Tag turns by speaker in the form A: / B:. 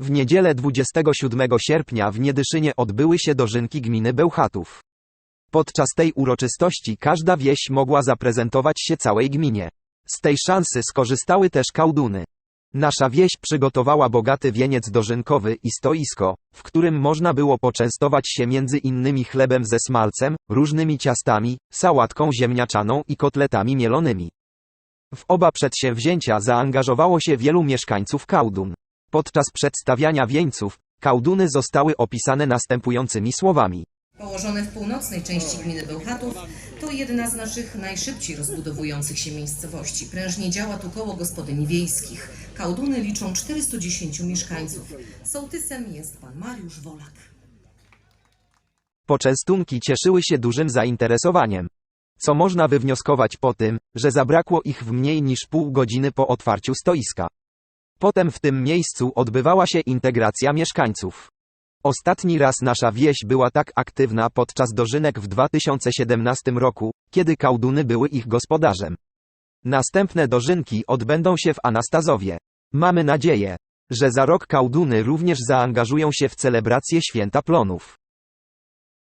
A: W niedzielę 27 sierpnia w Niedyszynie odbyły się dożynki gminy Bełchatów. Podczas tej uroczystości każda wieś mogła zaprezentować się całej gminie. Z tej szansy skorzystały też kałduny. Nasza wieś przygotowała bogaty wieniec dożynkowy i stoisko, w którym można było poczęstować się między innymi chlebem ze smalcem, różnymi ciastami, sałatką ziemniaczaną i kotletami mielonymi. W oba przedsięwzięcia zaangażowało się wielu mieszkańców Kałdun. Podczas przedstawiania wieńców, Kałduny zostały opisane następującymi słowami.
B: Położone w północnej części gminy Bełchatów, to jedna z naszych najszybciej rozbudowujących się miejscowości. Prężnie działa tu koło gospodyń wiejskich. Kałduny liczą 410 mieszkańców. Sołtysem jest pan Mariusz Wolak.
A: Poczęstunki cieszyły się dużym zainteresowaniem. Co można wywnioskować po tym, że zabrakło ich w mniej niż pół godziny po otwarciu stoiska. Potem w tym miejscu odbywała się integracja mieszkańców. Ostatni raz nasza wieś była tak aktywna podczas dożynek w 2017 roku, kiedy Kałduny były ich gospodarzem. Następne dożynki odbędą się w Anastazowie. Mamy nadzieję, że za rok Kałduny również zaangażują się w celebrację Święta Plonów.